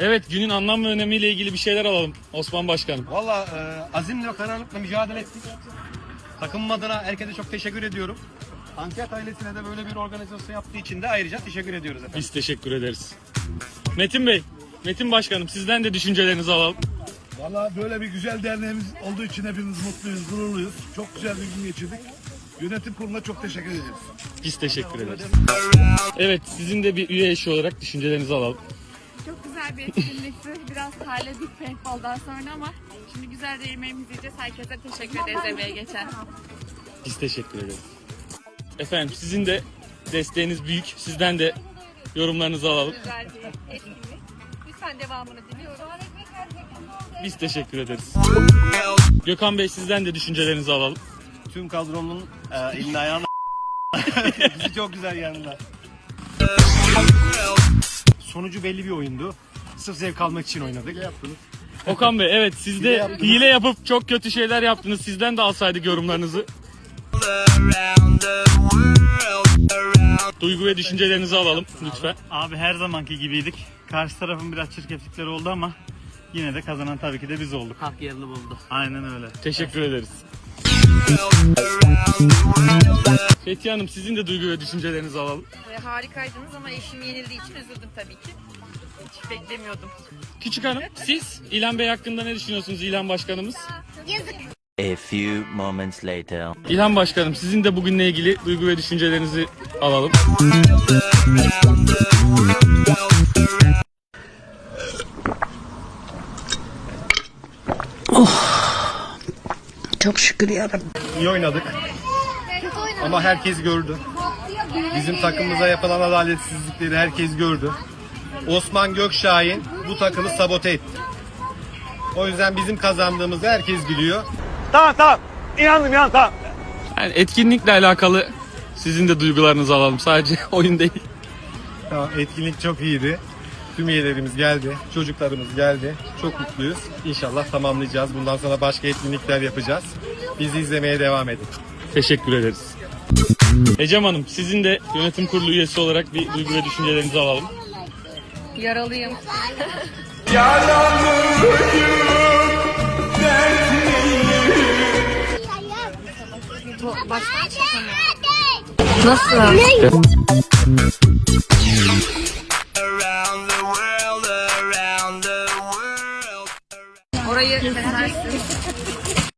Evet günün anlam ve önemiyle ilgili bir şeyler alalım Osman Başkanım. Valla e, azimle ve kararlılıkla mücadele ettik. Takımım adına herkese çok teşekkür ediyorum. Anket ailesine de böyle bir organizasyon yaptığı için de ayrıca teşekkür ediyoruz efendim. Biz teşekkür ederiz. Metin Bey, Metin Başkanım sizden de düşüncelerinizi alalım. Valla böyle bir güzel derneğimiz olduğu için hepimiz mutluyuz, gururluyuz. Çok güzel bir gün geçirdik. Yönetim kuruluna çok teşekkür ediyoruz. Biz teşekkür ederiz. Evet sizin de bir üye eşi olarak düşüncelerinizi alalım. Güzel bir etkinlikti. Biraz terledik paintball'dan sonra ama şimdi güzel de yemeğimizi yiyeceğiz. Herkese teşekkür ederiz emeğe geçen. Biz teşekkür ederiz. Efendim sizin de desteğiniz büyük. Sizden de yorumlarınızı alalım. Güzel bir etkinlik. Lütfen devamını diliyoruz. Biz teşekkür ederiz. Gökhan Bey sizden de düşüncelerinizi alalım. Tüm kadronun e, elini ayağını bizi çok güzel yanında. Sonucu belli bir oyundu. Sırf zevk almak için oynadık. Okan Bey evet siz de hile yapıp çok kötü şeyler yaptınız. Sizden de alsaydık yorumlarınızı. Duygu ve düşüncelerinizi alalım lütfen. Abi her zamanki gibiydik. Karşı tarafın biraz çirkeflikleri oldu ama yine de kazanan tabii ki de biz olduk. Hak yerini buldu. Aynen öyle. Teşekkür ederiz. Fethi Hanım sizin de duygu ve düşüncelerinizi alalım. Ee, harikaydınız ama eşim yenildiği için üzüldüm tabii ki. Hiç beklemiyordum. Küçük Hanım siz İlhan Bey hakkında ne düşünüyorsunuz İlhan Başkanımız? A few moments later. İlhan Başkanım sizin de bugünle ilgili duygu ve düşüncelerinizi alalım. Çok şükür yarabbim. İyi oynadık. Ama herkes gördü. Bizim takımımıza yapılan adaletsizlikleri herkes gördü. Osman Gökşahin bu takımı sabote etti. O yüzden bizim kazandığımızı herkes biliyor. Yani etkinlikle alakalı sizin de duygularınızı alalım. Sadece oyun değil. Tamam, etkinlik çok iyiydi. Tüm üyelerimiz geldi, çocuklarımız geldi. Çok mutluyuz. İnşallah tamamlayacağız. Bundan sonra başka etkinlikler yapacağız. Bizi izlemeye devam edin. Teşekkür ederiz. Ecem Hanım sizin de yönetim kurulu üyesi olarak bir duygu ve düşüncelerinizi alalım. Yaralıyım. Nasıl? Orayı denersin.